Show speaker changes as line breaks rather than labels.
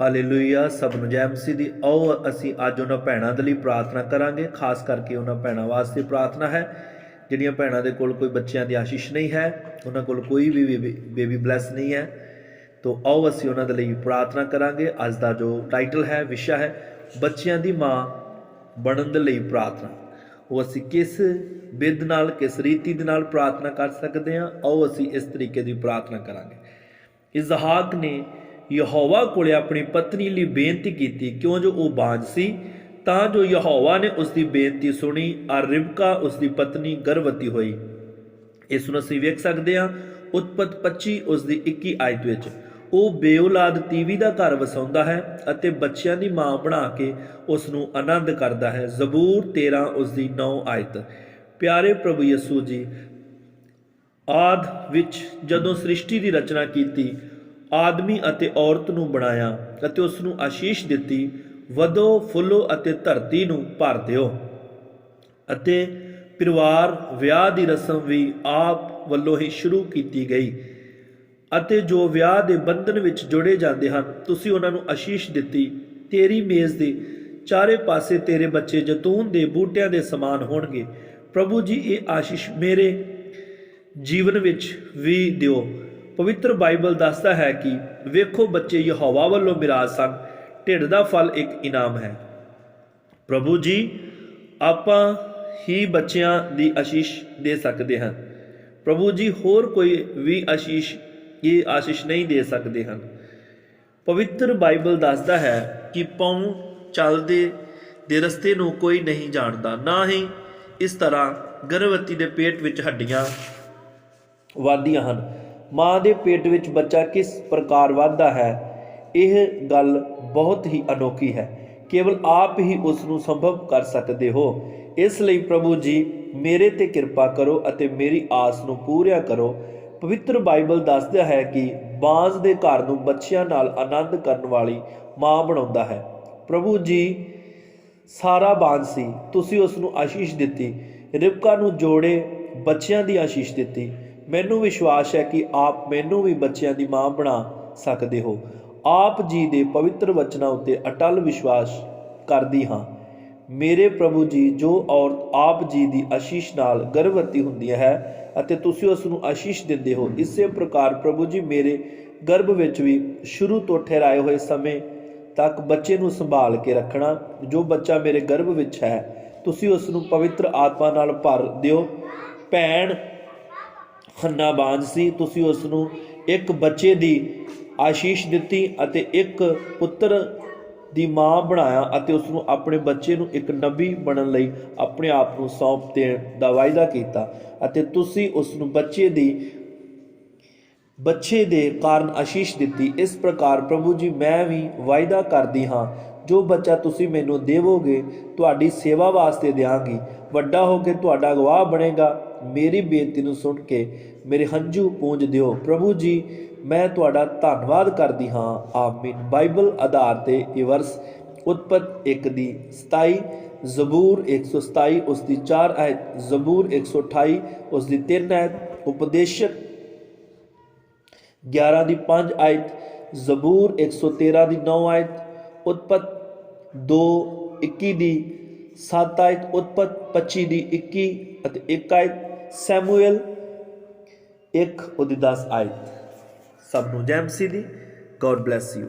Hallelujah ਸਭ ਨੂੰ ਜੈ ਮਸੀਹ ਦੀ। ਆਓ ਅਸੀਂ ਅੱਜ ਉਹਨਾਂ ਭੈਣਾਂ ਦੇ ਲਈ ਪ੍ਰਾਰਥਨਾ ਕਰਾਂਗੇ, ਖਾਸ ਕਰਕੇ ਉਹਨਾਂ ਭੈਣਾਂ ਵਾਸਤੇ ਪ੍ਰਾਰਥਨਾ ਹੈ, ਜਿਹੜੀਆਂ ਭੈਣਾਂ ਦੇ ਕੋਲ ਕੋਈ ਬੱਚਿਆਂ ਦੀ ਆਸ਼ੀਸ਼ ਨਹੀਂ ਹੈ, ਉਹਨਾਂ ਕੋਲ ਕੋਈ ਵੀ ਬੇਬੀ ਬਲੈਸ ਨਹੀਂ ਹੈ। ਤੋ ਆਓ ਅਸੀਂ ਉਹਨਾਂ ਦੇ ਲਈ ਪ੍ਰਾਰਥਨਾ ਕਰਾਂਗੇ, ਅੱਜ ਦਾ ਜੋ ਟਾਈਟਲ ਹੈ, ਵਿਸ਼ਾ ਹੈ, ਬੱਚਿਆਂ ਦੀ ਮਾਂ ਬਣਨ ਦੇ ਲਈ ਪ੍ਰਾਰਥਨਾ। ਉਹ ਅਸੀਂ ਕਿਸ ਵਿਧ ਨਾਲ, ਕਿਸ ਰੀਤੀ ਦੇ ਨਾਲ ਪ੍ਰਾਰਥਨਾ ਕਰ ਸਕਦੇ ਹਾਂ, ਆਓ ਅਸੀਂ ਇਸ ਤਰੀਕੇ ਦੀ ਪ੍ਰਾਰਥਨਾ ਕਰਾਂਗੇ। ਇਜ਼ਹਾਕ ਨੇ ਯਹੋਵਾ ਕੋਲੇ ਆਪਣੀ ਪਤਨੀ ਲਈ ਬੇਨਤੀ ਕੀਤੀ, ਕਿਉਂ ਜੋ ਉਹ ਬਾਂਝ ਸੀ? ਤਾਂ ਜੋ ਯਹੋਵਾ ਨੇ ਉਸ ਦੀ ਬੇਨਤੀ ਸੁਣੀ, ਔਰ ਰਿਬਕਾ ਉਸ ਦੀ ਪਤਨੀ ਗਰਭਵਤੀ ਹੋਈ। ਇਸ ਨੂੰ ਅਸੀਂ ਵੇਖ ਸਕਦੇ ਹਾਂ, ਉਤਪਤ 25 ਉਸ ਦੀ 21 ਆਇਤ ਵਿੱਚ। ਉਹ ਬੇਔਲਾਦ ਤੀਵੀ ਦਾ ਘਰ ਵਸਾਉਂਦਾ ਹੈ ਅਤੇ ਬੱਚਿਆਂ ਦੀ ਮਾਂ ਬਣਾ ਕੇ ਉਸ ਨੂੰ ਆਨੰਦ ਕਰਦਾ ਹੈ। ਜ਼ਬੂਰ 13 ਉਸ ਦੀ 9 ਆਇਤ। ਪਿਆਰੇ ਪ੍ਰਭੂ ਯਿਸੂ ਜੀ, ਆਦ ਵਿੱਚ ਜਦੋਂ ਸ੍ਰਿਸ਼ਟੀ ਦੀ ਰਚਨਾ ਕੀਤੀ ਆਦਮੀ ਅਤੇ ਔਰਤ ਨੂੰ ਬਣਾਇਆ ਅਤੇ ਉਸ ਨੂੰ ਆਸ਼ੀਸ਼ ਦਿੱਤੀ, ਵਧੋ, ਫੁੱਲੋ ਅਤੇ ਧਰਤੀ ਨੂੰ ਭਰ ਦਿਓ। ਅਤੇ ਪਰਿਵਾਰ, ਵਿਆਹ ਦੀ ਰਸਮ ਵੀ ਆਪ ਵੱਲੋਂ ਹੀ ਸ਼ੁਰੂ ਕੀਤੀ ਗਈ। ਅਤੇ ਜੋ ਵਿਆਹ ਦੇ ਬੰਧਨ ਵਿੱਚ ਜੁੜੇ ਜਾਂਦੇ ਹਨ, ਤੁਸੀਂ ਉਹਨਾਂ ਨੂੰ ਆਸ਼ੀਸ਼ ਦਿੱਤੀ, ਤੇਰੀ ਮੇਜ਼ ਦੇ ਚਾਰੇ ਪਾਸੇ ਤੇਰੇ ਬੱਚੇ ਜਤੂਨ ਦੇ ਬੂਟਿਆਂ ਦੇ ਸਮਾਨ ਹੋਣਗੇ। ਪ੍ਰਭੂ ਜੀ, ਇਹ ਆਸ਼ੀਸ਼ ਮੇਰੇ ਜੀਵਨ ਵਿੱਚ ਵੀ ਦਿਓ। ਪਵਿੱਤਰ ਬਾਈਬਲ ਦੱਸਦਾ ਹੈ ਕਿ ਵੇਖੋ ਬੱਚੇ ਯਹੋਵਾ ਵੱਲੋਂ ਮਿਰਾਜ ਸਨ, ਢਿੱਡ ਦਾ ਫਲ ਇੱਕ ਇਨਾਮ ਹੈ। ਪ੍ਰਭੂ ਜੀ, ਆਪਾਂ ਹੀ ਬੱਚਿਆਂ ਦੀ ਆਸ਼ੀਸ਼ ਦੇ ਸਕਦੇ ਹਾਂ। ਪ੍ਰਭੂ ਜੀ, ਹੋਰ ਕੋਈ ਵੀ ਆਸ਼ੀਸ਼, ਇਹ ਆਸ਼ੀਸ਼ ਨਹੀਂ ਦੇ ਸਕਦੇ ਹਨ। ਪਵਿੱਤਰ ਬਾਈਬਲ ਦੱਸਦਾ ਹੈ ਕਿ ਪਾਉ ਚੱਲਦੇ ਦੇ ਰਸਤੇ ਨੂੰ ਕੋਈ ਨਹੀਂ ਜਾਣਦਾ, ਨਾ ਹੀ ਇਸ ਤਰ੍ਹਾਂ ਗਰਭਵਤੀ ਦੇ ਪੇਟ ਵਿੱਚ ਹੱਡੀਆਂ ਵਧਦੀਆਂ ਹਨ। ਮਾਂ ਦੇ ਪੇਟ ਵਿੱਚ ਬੱਚਾ ਕਿਸ ਪ੍ਰਕਾਰ ਵੱਧਦਾ ਹੈ? ਇਹ ਗੱਲ ਬਹੁਤ ਹੀ ਅਨੋਖੀ ਹੈ। ਕੇਵਲ ਆਪ ਹੀ ਉਸ ਨੂੰ ਸੰਭਵ ਕਰ ਸਕਦੇ ਹੋ। ਇਸ ਲਈ ਪ੍ਰਭੂ ਜੀ, ਮੇਰੇ ਤੇ ਕਿਰਪਾ ਕਰੋ ਅਤੇ ਮੇਰੀ ਆਸ ਨੂੰ ਪੂਰਿਆ ਕਰੋ। ਪਵਿੱਤਰ ਬਾਈਬਲ ਦੱਸਦਾ ਹੈ ਕਿ ਬਾਂਝ ਦੇ ਘਰ ਨੂੰ ਬੱਚਿਆਂ ਨਾਲ ਆਨੰਦ ਕਰਨ ਵਾਲੀ ਮਾਂ ਬਣਾਉਂਦਾ ਹੈ। ਪ੍ਰਭੂ ਜੀ, ਸਾਰਾ ਬਾਂਝ ਸੀ। ਤੁਸੀਂ ਉਸ ਨੂੰ ਆਸ਼ੀਸ਼ ਦਿੱਤੀ। ਰਿਬਕਾ ਨੂੰ ਜੋੜੇ ਬੱਚਿਆਂ ਦੀ ਆਸ਼ੀਸ਼ ਦਿੱਤੀ। ਮੈਨੂੰ ਵਿਸ਼ਵਾਸ ਹੈ ਕਿ ਆਪ ਮੈਨੂੰ ਵੀ ਬੱਚਿਆਂ ਦੀ ਮਾਂ ਬਣਾ ਸਕਦੇ ਹੋ। ਆਪ ਜੀ ਦੇ ਪਵਿੱਤਰ ਵਚਨਾਂ ਉੱਤੇ ਅਟਲ ਵਿਸ਼ਵਾਸ ਕਰਦੀ ਹਾਂ। ਮੇਰੇ ਪ੍ਰਭੂ ਜੀ, ਜੋ ਔਰਤ ਆਪ ਜੀ ਦੀ ਆਸ਼ੀਸ਼ ਨਾਲ ਗਰਭਵਤੀ ਹੁੰਦੀ ਹੈ ਅਤੇ ਤੁਸੀਂ ਉਸ ਨੂੰ ਆਸ਼ੀਸ਼ ਦਿੰਦੇ ਹੋ, ਇਸੇ ਪ੍ਰਕਾਰ ਪ੍ਰਭੂ ਜੀ ਮੇਰੇ ਗਰਭ ਵਿੱਚ ਵੀ ਸ਼ੁਰੂ ਤੋਂ ਠਹਿਰਾਏ ਹੋਏ ਸਮੇਂ ਤੱਕ ਬੱਚੇ ਨੂੰ ਸੰਭਾਲ ਕੇ ਰੱਖਣਾ, ਜੋ ਬੱਚਾ ਮੇਰੇ ਗਰਭ ਵਿੱਚ ਹੈ, ਤੁਸੀਂ ਉਸ ਨੂੰ ਪਵਿੱਤਰ ਆਤਮਾ ਨਾਲ ਭਰ ਦਿਓ। ਭੈਣ ਹੰਨਾ ਬਾਂਝ ਸੀ। ਤੁਸੀਂ ਉਸ ਨੂੰ ਇੱਕ ਬੱਚੇ ਦੀ ਆਸ਼ੀਸ਼ ਦਿੱਤੀ ਅਤੇ ਇੱਕ ਪੁੱਤਰ ਦੀ ਮਾਂ ਬਣਾਇਆ ਅਤੇ ਉਸ ਨੂੰ ਆਪਣੇ ਬੱਚੇ ਨੂੰ ਇੱਕ ਨਬੀ ਬਣਨ ਲਈ ਆਪਣੇ ਆਪ ਨੂੰ ਸੌਂਪ ਦੇਣ ਦਾ ਵਾਅਦਾ ਕੀਤਾ ਅਤੇ ਤੁਸੀਂ ਉਸ ਨੂੰ ਬੱਚੇ ਦੀ ਬੱਚੇ ਦੇ ਕਾਰਨ ਆਸ਼ੀਸ਼ ਦਿੱਤੀ। ਇਸ ਪ੍ਰਕਾਰ ਪ੍ਰਭੂ ਜੀ, ਮੈਂ ਵੀ ਵਾਅਦਾ ਕਰਦੀ ਹਾਂ, ਜੋ ਬੱਚਾ ਤੁਸੀਂ ਮੈਨੂੰ ਦੇਵੋਗੇ, ਤੁਹਾਡੀ ਸੇਵਾ ਵਾਸਤੇ ਦਿਆਂਗੀ। ਵੱਡਾ ਹੋ ਕੇ ਤੁਹਾਡਾ ਗਵਾਹ ਬਣੇਗਾ। ਮੇਰੀ ਬੇਨਤੀ ਨੂੰ ਸੁਣ ਕੇ ਮੇਰੇ ਹੰਝੂ ਪੂੰਝ ਦਿਓ। ਪ੍ਰਭੂ ਜੀ, ਮੈਂ ਤੁਹਾਡਾ ਧੰਨਵਾਦ ਕਰਦੀ ਹਾਂ। ਆਮੀਨ। ਬਾਈਬਲ ਆਧਾਰ ਤੇ ਇਹ ਵਰਸ ਉਤਪਤ 1 ਦੀ 27 ਜ਼ਬੂਰ 127 ਉਸ ਦੀ 4 ਆਇਤ, ਜ਼ਬੂਰ 128 ਉਸ ਦੀ 3 ਆਇਤ, ਉਪਦੇਸ਼ਕ 11 ਦੀ 5 ਆਇਤ, ਜ਼ਬੂਰ 113 ਦੀ 9 ਆਇਤ, ਉਤਪਤ 2 21 ਦੀ 7 ਆਇਤ, ਉਤਪਤ 25 ਦੀ 21 ਅਤੇ 1 ਆਇਤ, ਸੈਮੂਅਲ 1 ਉਹਦੀ 10 ਆਇਤ। ਸਭ ਨੂੰ ਜੈ ਮਸੀਹ ਦੀ ਗੋਡ ਬlesਸ ਯੂ